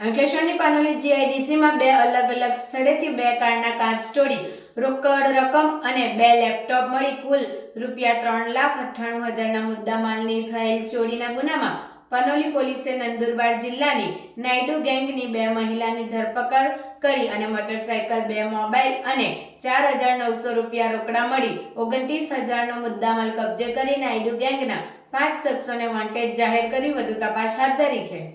અંકલેશ્વરની પાનોલી જીઆઈડીસીમાં બે અલગ અલગ સ્થળેથી બે કારના કાચ તોડી રોકડ રકમ અને બે લેપટોપ મળી કુલ રૂપિયા ત્રણ લાખ અઠ્ઠાણું હજારના મુદ્દામાલની થયેલ ચોરીના ગુનામાં પાનોલી પોલીસે નંદુરબાર જિલ્લાની નાયડુ ગેંગની બે મહિલાની ધરપકડ કરી અને મોટરસાયકલ, બે મોબાઈલ અને ચાર હજાર નવસો રૂપિયા રોકડા મળી ઓગણત્રીસ હજારનો મુદ્દામાલ કબજે કરી નાયડુ ગેંગના પાંચ શખ્સોને વોન્ટેજ જાહેર કરી વધુ તપાસ હાથ ધરી છે.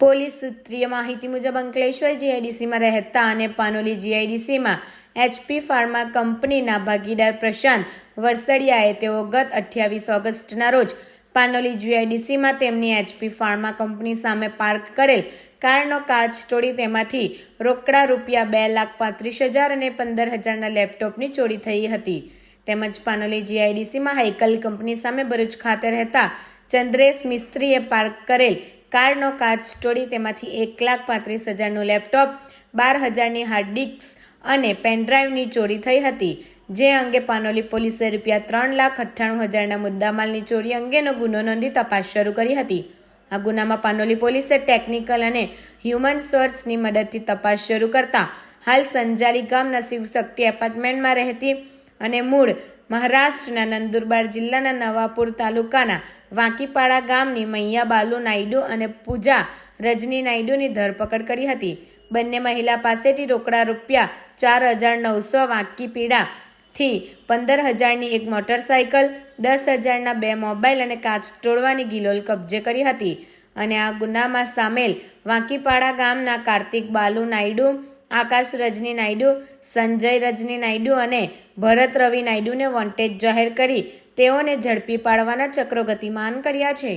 પોલીસ સૂત્રીય માહિતી મુજબ અંકલેશ્વર જીઆઈડીસીમાં રહેતા અને પાનોલી જીઆઈડીસીમાં એચપી ફાર્મા કંપનીના ભાગીદાર પ્રશાંત વરસડિયાએ તેઓ ગત અઠ્યાવીસ ઓગસ્ટના રોજ પાનોલી જીઆઈડીસીમાં તેમની એચપી ફાર્મા કંપની સામે પાર્ક કરેલ કારનો કાચ તોડી તેમાંથી રોકડા રૂપિયા બે લાખ પાંત્રીસ હજાર અને પંદર હજારના લેપટોપની ચોરી થઈ હતી. તેમજ પાનોલી જીઆઈડીસીમાં હાઇકલ કંપની સામે ભરૂચ ખાતે રહેતા ચંદ્રેશ મિસ્ત્રીએ પાર્ક કરેલ કારનો કાચ તોડી તેમાંથી એક લાખ પાંત્રીસ હજારનું લેપટોપ, બાર હજારની હાર્ડ ડિસ્ક અને પેનડ્રાઈવની ચોરી થઈ હતી. જે અંગે પાનોલી પોલીસે રૂપિયા ત્રણ લાખ અઠ્ઠાણું હજારના મુદ્દામાલની ચોરી અંગેનો ગુનો નોંધી તપાસ શરૂ કરી હતી. આ ગુનામાં પાનોલી પોલીસે ટેકનિકલ અને હ્યુમન સોર્સની મદદથી તપાસ શરૂ કરતા હાલ સંજાલી ગામના શિવશક્તિ એપાર્ટમેન્ટમાં રહેતી અને મૂળ મહારાષ્ટ્રના નંદુરબાર જિલ્લાના નવાપુર તાલુકાના વાંકીપાડા ગામની મૈયા બાલુ નાયડુ અને પૂજા રજની નાયડુની ધરપકડ કરી હતી. બંને મહિલા પાસેથી રોકડા રૂપિયા ચાર હજાર નવસો વાંકીપીડાથી પંદર હજારની એક મોટરસાયકલ, દસ હજારના બે મોબાઈલ અને કાચ તોડવાની ગિલોલ કબજે કરી હતી. અને આ ગુનામાં સામેલ વાંકીપાડા ગામના કાર્તિક બાલુ નાયડુ આકાશ રજની નાયડુ, સંજય રજની નાયડુ અને ભરત રવિ નાયડુને વોન્ટેજ જાહેર કરી તેઓને ઝડપી પાડવાના ચક્રો ગતિમાન કર્યા છે.